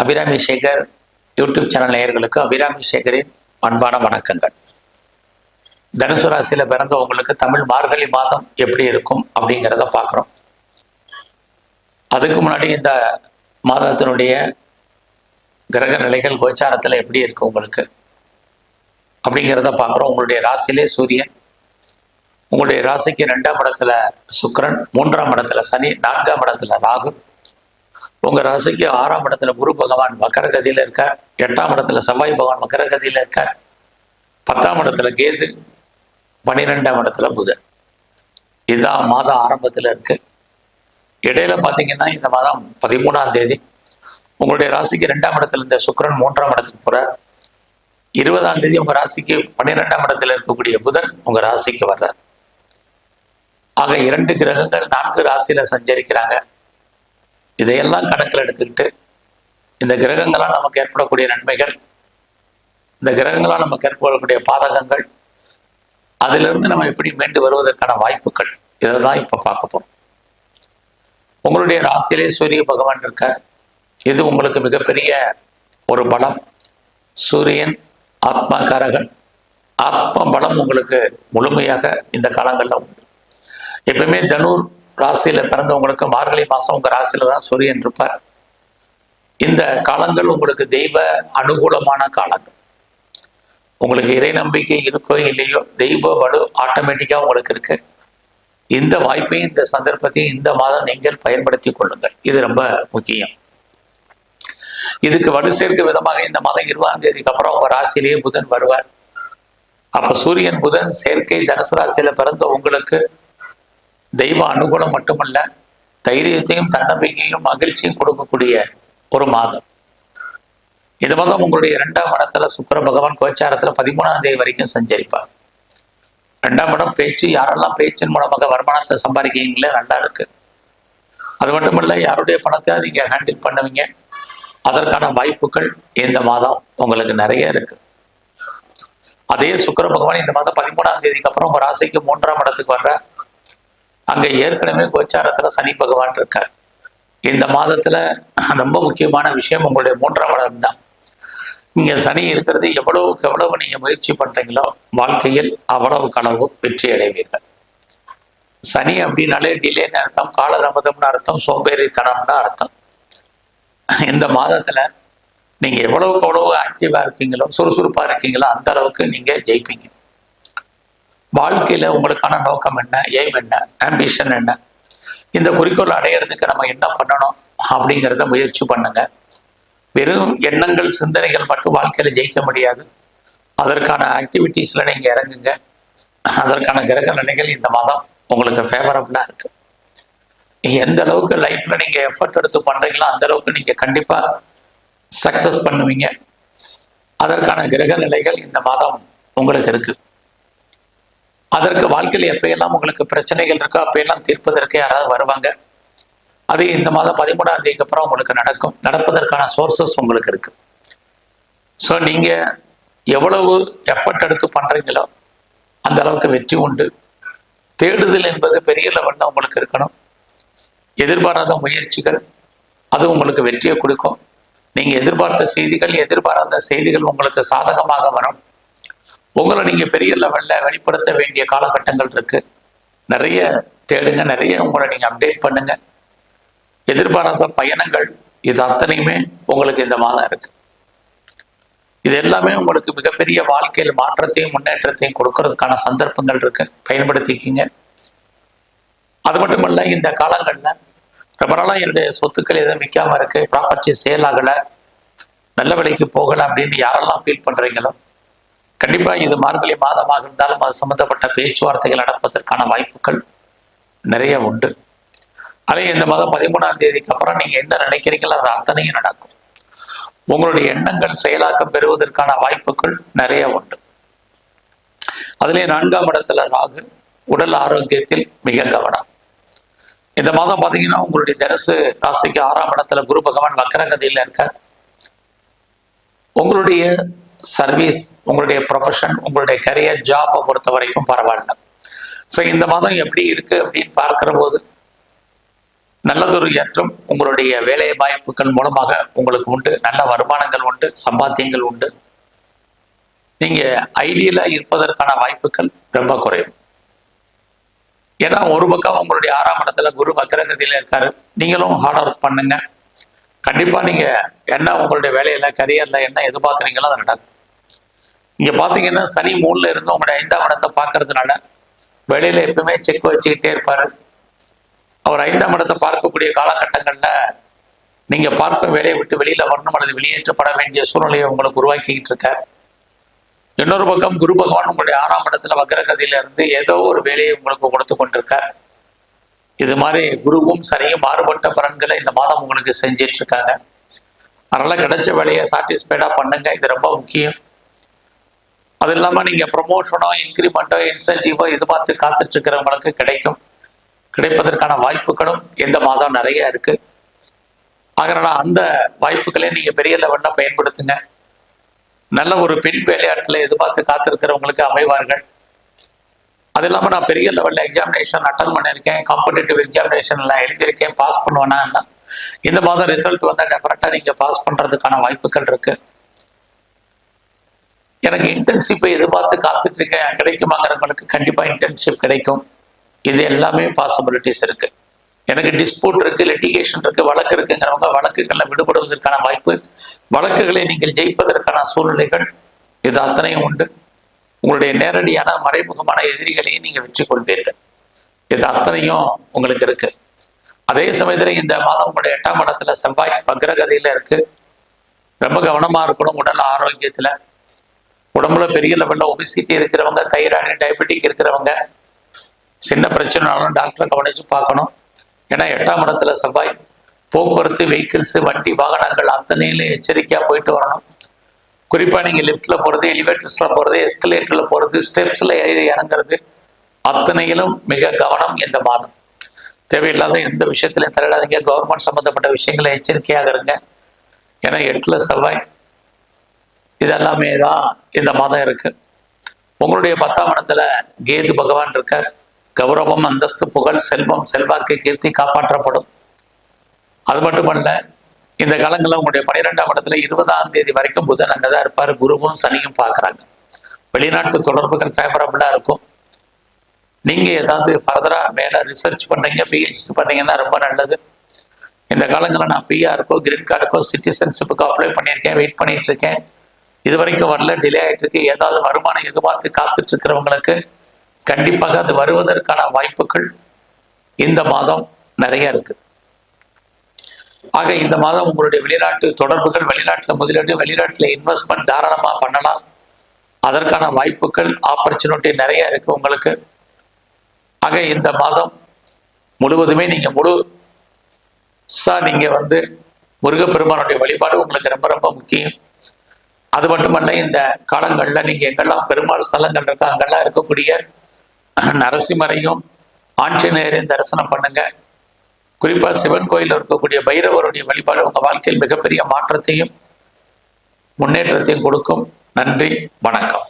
Abirami Sekar YouTube channel நேயர்களுக்கு அபிராமி சேகரின் அன்பான வணக்கங்கள். தனுசு ராசியில் பிறந்தவங்களுக்கு தமிழ் மார்கழி மாதம் எப்படி இருக்கும் அப்படிங்கிறத பார்க்குறோம். அதுக்கு முன்னாடி இந்த மாதத்தினுடைய கிரக நிலைகள் கோச்சாரத்தில் எப்படி இருக்கு உங்களுக்கு? அப்படிங்கிறத பார்க்குறோம். உங்களுடைய ராசியிலே சூரியன் உங்களுடைய ராசிக்கு ரெண்டாம் இடத்துல சுக்கரன் மூன்றாம் இடத்துல சனி நான்காம் இடத்துல ராகு உங்க ராசிக்கு ஆறாம் இடத்துல குரு பகவான் மக்கரகதியில இருக்கார். எட்டாம் இடத்துல செவ்வாய் பகவான் மக்கரகதியில இருக்கார். பத்தாம் இடத்துல கேது பன்னிரெண்டாம் இடத்துல புதன். இதுதான் மாதம் ஆரம்பத்துல இருக்கு. இடையில பாத்தீங்கன்னா இந்த மாதம் பதிமூணாம் தேதி. உங்களுடைய ராசிக்கு ரெண்டாம் இடத்துல இருந்த சுக்கரன் மூன்றாம் இடத்துக்கு போற இருபதாம் தேதி உங்க ராசிக்கு பன்னிரெண்டாம் இடத்துல இருக்கக்கூடிய புதன் உங்க ராசிக்கு வர்றார். ஆக இரண்டு கிரகங்கள் நான்கு ராசியில சஞ்சரிக்கிறாங்க. இதையெல்லாம் கணக்கில் எடுத்துக்கிட்டு இந்த கிரகங்களால் நமக்கு ஏற்படக்கூடிய நன்மைகள் இந்த கிரகங்களால் நமக்கு ஏற்படக்கூடிய பாதகங்கள் அதிலிருந்து நம்ம எப்படி மீண்டு வருவதற்கான வாய்ப்புகள் இதை தான் இப்போ பார்க்க போறோம். உங்களுடைய ராசியிலே சூரிய பகவான் இருக்க இது உங்களுக்கு மிகப்பெரிய ஒரு பலம். சூரியன் ஆத்மாக்காரகன். ஆத்ம பலம் உங்களுக்கு முழுமையாக இந்த காலங்களில் உண்டு. எப்பவுமே தனுர் ராசியில பிறந்தவங்களுக்கு மார்கழி மாசம் உங்க ராசியில தான் சூரியன் இருப்பார். இந்த காலங்கள் உங்களுக்கு தெய்வ அனுகூலமான காலங்கள். உங்களுக்கு இறை நம்பிக்கை இருக்கோ இல்லையோ தெய்வ வலு ஆட்டோமேட்டிக்கா உங்களுக்கு இருக்கு. இந்த வாய்ப்பையும் இந்த சந்தர்ப்பத்தையும் இந்த மாதம் நீங்கள் பயன்படுத்தி கொள்ளுங்கள். இது ரொம்ப முக்கியம். இதுக்கு வலு சேர்க்க விதமாக இந்த மாதம் இருபதாம் தேதிக்கு அப்புறம் உங்க ராசியிலேயே புதன் வருவார். அப்ப சூரியன் புதன் செயற்கை தனுசு ராசியில பிறந்த உங்களுக்கு தெய்வ அனுகூலம் மட்டுமல்ல தைரியத்தையும் தன்னம்பிக்கையும் மகிழ்ச்சியும் கொடுக்கக்கூடிய ஒரு மாதம். இது மாதம் உங்களுடைய இரண்டாம் இடத்துல சுக்கர பகவான் கோச்சாரத்துல பதிமூணாம் தேதி வரைக்கும் சஞ்சரிப்பார். ரெண்டாம் இடம் பேச்சு யாரெல்லாம் பேச்சின் மூலமாக வருமானத்தை சம்பாதிக்கிறீங்களே நல்லா இருக்கு. அது மட்டுமல்ல யாருடைய பணத்தை நீங்க ஹேண்டில் பண்ணுவீங்க அதற்கான வாய்ப்புகள் இந்த மாதம் உங்களுக்கு நிறைய இருக்கு. அதே சுக்கர பகவான் இந்த மாதம் பதிமூணாம் தேதிக்கு அப்புறம் உங்க ராசிக்கு மூன்றாம் இடத்துக்கு வர்ற அங்க ஏற்கனவே கோச்சாரத்துல சனி பகவான் இருக்கார். இந்த மாதத்துல ரொம்ப முக்கியமான விஷயம் உங்களுடைய மூன்றாம் இடம் தான். இங்க சனி இருக்கிறது எவ்வளவுக்கு எவ்வளவு நீங்க முயற்சி பண்றீங்களோ வாழ்க்கையில் அவ்வளவு அளவு வெற்றி அடைவீர்கள். சனி அப்படின்னாலே டிலேன்னு அர்த்தம் காலதாமதம்னு அர்த்தம் சோம்பேறித்தனம்னு அர்த்தம். இந்த மாதத்துல நீங்க எவ்வளவுக்கு எவ்வளவு ஆக்டிவா இருக்கீங்களோ சுறுசுறுப்பா இருக்கீங்களோ அந்த அளவுக்கு நீங்க ஜெயிப்பீங்க. வாழ்க்கையில் உங்களுக்கான நோக்கம் என்ன எய்ம் என்ன ஆம்பிஷன் என்ன? இந்த குறிக்கோள் அடையிறதுக்கு நம்ம என்ன பண்ணணும் அப்படிங்கிறத முயற்சி பண்ணுங்க. வெறும் எண்ணங்கள் சிந்தனைகள் மட்டும் வாழ்க்கையில் ஜெயிக்க முடியாது. அதற்கான ஆக்டிவிட்டீஸில் நீங்கள் இறங்குங்க. அதற்கான கிரக நிலைகள் இந்த மாதம் உங்களுக்கு ஃபேவரபுளாக இருக்கு. எந்த அளவுக்கு லைஃப்ல நீங்க எஃபர்ட் எடுத்து பண்றீங்களோ அந்த அளவுக்கு நீங்க கண்டிப்பா சக்சஸ் பண்ணுவீங்க. அதற்கான கிரக நிலைகள் இந்த மாதம் உங்களுக்கு இருக்கு. அதற்கு வாழ்க்கையில் எப்பயெல்லாம் உங்களுக்கு பிரச்சனைகள் இருக்கோ அப்பயெல்லாம் தீர்ப்பதற்கு யாராவது வருவாங்க? அது இந்த மாதம் பதிமூணாம் தேதிக்கு அப்புறம் உங்களுக்கு நடக்கும். நடப்பதற்கான சோர்சஸ் உங்களுக்கு இருக்கு. ஸோ நீங்க எவ்வளவு எஃபர்ட் எடுத்து பண்றீங்களோ அந்த அளவுக்கு வெற்றி உண்டு. தேடுதல் என்பது பெரிய லெவலில் உங்களுக்கு இருக்கணும். எதிர்பாராத முயற்சிகள் அது உங்களுக்கு வெற்றியை கொடுக்கும். நீங்கள் எதிர்பார்த்த செய்திகள் எதிர்பாராத செய்திகள் உங்களுக்கு சாதகமாக வரும். உங்களை நீங்க பெரிய லெவல்ல வெளிப்படுத்த வேண்டிய காலகட்டங்கள் இருக்கு. நிறைய தேடுங்க நிறைய உங்களை நீங்க அப்டேட் பண்ணுங்க. எதிர்பாராத பயணங்கள் இது அத்தனையுமே உங்களுக்கு இந்த மாதம் இருக்கு. இது எல்லாமே உங்களுக்கு மிகப்பெரிய வாழ்க்கையில் மாற்றத்தையும் முன்னேற்றத்தையும் கொடுக்கறதுக்கான சந்தர்ப்பங்கள் இருக்கு. பயன்படுத்திக்கிங்க. அது மட்டுமல்ல இந்த காலங்களில் ரொம்ப நாளாக என்னுடைய சொத்துக்கள் எதுவும் விற்காம இருக்கு. ப்ராப்பர்ட்டி சேல் ஆகலை. நல்ல விலைக்கு போகலை அப்படின்னு யாரெல்லாம் ஃபீல் பண்றீங்களோ கண்டிப்பா இது மார்கழி மாதமாக இருந்தாலும் அது சம்பந்தப்பட்ட பேச்சுவார்த்தைகள் நடப்பதற்கான வாய்ப்புகள் நிறைய உண்டு. அதே இந்த மாதம் பதிமூணாம் தேதிக்கு அப்புறம் நீங்க என்ன நினைக்கிறீங்களோ அது அத்தனையும் நடக்கும். உங்களுடைய எண்ணங்கள் செயலாக்கம் பெறுவதற்கான வாய்ப்புகள் நிறைய உண்டு. அதிலே நான்காம் இடத்துல ராகு உடல் ஆரோக்கியத்தில் மிக கவனம். இந்த மாதம் பார்த்தீங்கன்னா உங்களுடைய தனுசு ராசிக்கு ஆறாம் இடத்துல குரு பகவான் வக்கரகதியில் இருக்க உங்களுடைய சர்வீஸ் உங்களுடைய ப்ரொஃபஷன் உங்களுடைய கரியர் ஜாப்பை பொறுத்த வரைக்கும் பரவாயில்ல. ஸோ இந்த மாதம் எப்படி இருக்கு அப்படின்னு பார்க்கிற போது நல்லதொரு ஏற்றம் உங்களுடைய வேலை வாய்ப்புகள் மூலமாக உங்களுக்கு உண்டு. நல்ல வருமானங்கள் உண்டு சம்பாத்தியங்கள் உண்டு. நீங்க ஐடியலா இருப்பதற்கான வாய்ப்புகள் ரொம்ப குறைவு. ஏன்னா ஒரு பக்கம் உங்களுடைய ஆறாம் இடத்துல குரு வக்கரகதியில இருக்காரு. நீங்களும் ஹார்ட் ஒர்க் பண்ணுங்க. கண்டிப்பா நீங்க என்ன உங்களுடைய வேலையில கரியர்ல என்ன எதிர்பார்க்குறீங்களோ அதை நடக்கும். இங்க பாத்தீங்கன்னா சனி மூணுல இருந்து உங்களுடைய ஐந்தாம் இடத்தை பார்க்கறதுனால வேலையில எப்பவுமே செக் வச்சுக்கிட்டே இருப்பாரு. அவர் ஐந்தாம் இடத்தை பார்க்கக்கூடிய காலகட்டங்கள்ல நீங்க பார்க்கும் வேலையை விட்டு வெளியில வரணும் அல்லது வெளியேற்றப்பட வேண்டிய சூழ்நிலையை உங்களுக்கு உருவாக்கிக்கிட்டு இருக்கார். இன்னொரு பக்கம் குரு பகவான் உங்களுடைய ஆறாம் இடத்துல வக்கரகதியில இருந்து ஏதோ ஒரு வேலையை உங்களுக்கு கொடுத்து கொண்டிருக்கார். இது மாதிரி குருவும் சனியும் மாறுபட்ட பலன்களை இந்த மாதம் உங்களுக்கு செஞ்சிட்டு இருக்காங்க. அதனால கிடைச்ச வேலையை சாட்டிஸ்ஃபைடா பண்ணுங்க. இது ரொம்ப முக்கியம். அது இல்லாம நீங்க ப்ரொமோஷனோ இன்க்ரிமெண்ட்டோ இன்சென்டிவோ எதிர்பார்த்து காத்துட்டு இருக்கிறவங்களுக்கு கிடைக்கும். கிடைப்பதற்கான வாய்ப்புகளும் இந்த மாதம் நிறைய இருக்கு. ஆகிறனா அந்த வாய்ப்புகளே நீங்க பெரிய லெவலில் பயன்படுத்துங்க. நல்ல ஒரு பெண் வேலையாட்டில் எதிர்பார்த்து காத்திருக்கிறவங்களுக்கு அமைவார்கள். அது இல்லாமல் நான் பெரிய லெவலில் எக்ஸாமினேஷன் அட்டன் பண்ணியிருக்கேன். காம்படிட்டிவ் எக்ஸாமினேஷன்லாம் எழுதியிருக்கேன். பாஸ் பண்ணுவேன்னா இந்த மாதம் ரிசல்ட் வந்தால் டெஃபரெக்டாக நீங்கள் பாஸ் பண்ணுறதுக்கான வாய்ப்புகள் இருக்குது எனக்கு இன்டர்ன்ஷிப்பை எதிர்பார்த்து காத்துட்டு இருக்கேன் கிடைக்குமாங்கிறவங்களுக்கு கண்டிப்பாக இன்டர்ன்ஷிப் கிடைக்கும். இது எல்லாமே பாசிபிலிட்டிஸ் இருக்கு. எனக்கு டிஸ்பியூட் இருக்கு லிட்டிகேஷன் இருக்கு வழக்கு இருக்குங்கிறவங்க வழக்குகளில் விடுபடுவதற்கான வாய்ப்பு வழக்குகளை நீங்கள் ஜெயிப்பதற்கான சூழ்நிலைகள் இது அத்தனையும் உண்டு. உங்களுடைய நேரடியான மறைமுகமான எதிரிகளையும் நீங்கள் வெற்றி கொள்வீர்கள் இது அத்தனையும் உங்களுக்கு இருக்கு. அதே சமயத்தில் இந்த மாதம் உங்களுடைய எட்டாம் இடத்துல செவ்வாய் வக்ரகதியில இருக்கு. ரொம்ப கவனமா இருக்கணும் உடல் ஆரோக்கியத்துல. உடம்புல பெரிய லெவலில் ஒபிசிட்டி இருக்கிறவங்க தைராய்டு டயபெட்டிக் இருக்கிறவங்க சின்ன பிரச்சனைனாலும் டாக்டரை கவனித்து பார்க்கணும். ஏன்னா எட்டாம் இடத்துல செவ்வாய் போக்குவரத்து வெஹிக்கிள்ஸு வண்டி வாகனங்கள் அத்தனையிலும் எச்சரிக்கையாக போயிட்டு வரணும். குறிப்பாக நீங்கள் லிஃப்ட்டில் போகிறது எலிவேட்டர்ஸில் போகிறது எஸ்கலேட்டரில் போகிறது ஸ்டெப்ஸில் ஏறி இறங்குறது அத்தனையிலும் மிக கவனம் இந்த மாதம். தேவையில்லாத எந்த விஷயத்திலையும் தலையிடாதீங்க. கவர்மெண்ட் சம்மந்தப்பட்ட விஷயங்களை எச்சரிக்கையாக இருங்க. ஏன்னா எட்டில் செவ்வாய் இதெல்லாமே தான் இந்த மதம் இருக்கு. உங்களுடைய பத்தாம் இடத்துல கேது பகவான் இருக்கார். கௌரவம் அந்தஸ்து புகழ் செல்வம் செல்வாக்கு கீர்த்தி காப்பாற்றப்படும். அது மட்டுமல்ல இந்த காலங்களில் உங்களுடைய பனிரெண்டாம் இடத்துல இருபதாம் தேதி வரைக்கும் புதன் அங்கே தான் இருப்பார். குருவும் சனியும் பார்க்குறாங்க. வெளிநாட்டு தொடர்புகள் ஃபேவரபுளாக இருக்கும். நீங்கள் ஏதாவது ஃபர்தராக மேலே ரிசர்ச் பண்ணுறீங்க பிஹெச்டி பண்ணீங்கன்னா ரொம்ப நல்லது. இந்த காலங்களில் நான் பிஆருக்கோ கிரீன் கார்டுக்கோ சிட்டிசன்ஷிப்புக்கோ அப்ளை பண்ணியிருக்கேன் வெயிட் பண்ணிகிட்டு இருக்கேன். இது வரைக்கும் வரல. டிலே ஆகிட்டு இருக்கு. ஏதாவது வருமானம் எதிர்பார்த்து காத்துட்டு இருக்கிறவங்களுக்கு கண்டிப்பாக அது வருவதற்கான வாய்ப்புகள் இந்த மாதம் நிறைய இருக்கு. ஆக இந்த மாதம் உங்களுடைய வெளிநாட்டு தொடர்புகள் வெளிநாட்டில் முதலீடு வெளிநாட்டில் இன்வெஸ்ட்மெண்ட் தாராளமாக பண்ணலாம். அதற்கான வாய்ப்புகள் ஆப்பர்ச்சுனிட்டி நிறைய இருக்கு உங்களுக்கு. ஆக இந்த மாதம் முழுவதுமே நீங்க முழு நீங்க வந்து முருகப்பெருமானுடைய வழிபாடு உங்களுக்கு ரொம்ப ரொம்ப முக்கியம். அது மட்டுமல்ல இந்த காலங்களில் நீங்க எங்கெல்லாம் பெருமாள் ஸ்தலங்கள் இருக்கா அங்கெல்லாம் இருக்கக்கூடிய நரசிம்மரையும் ஆஞ்சநேயரையும் தரிசனம் பண்ணுங்க. குறிப்பாக சிவன் கோயிலில் இருக்கக்கூடிய பைரவருடைய வழிபாடு உங்கள் வாழ்க்கையில் மிகப்பெரிய மாற்றத்தையும் முன்னேற்றத்தையும் கொடுக்கும். நன்றி வணக்கம்.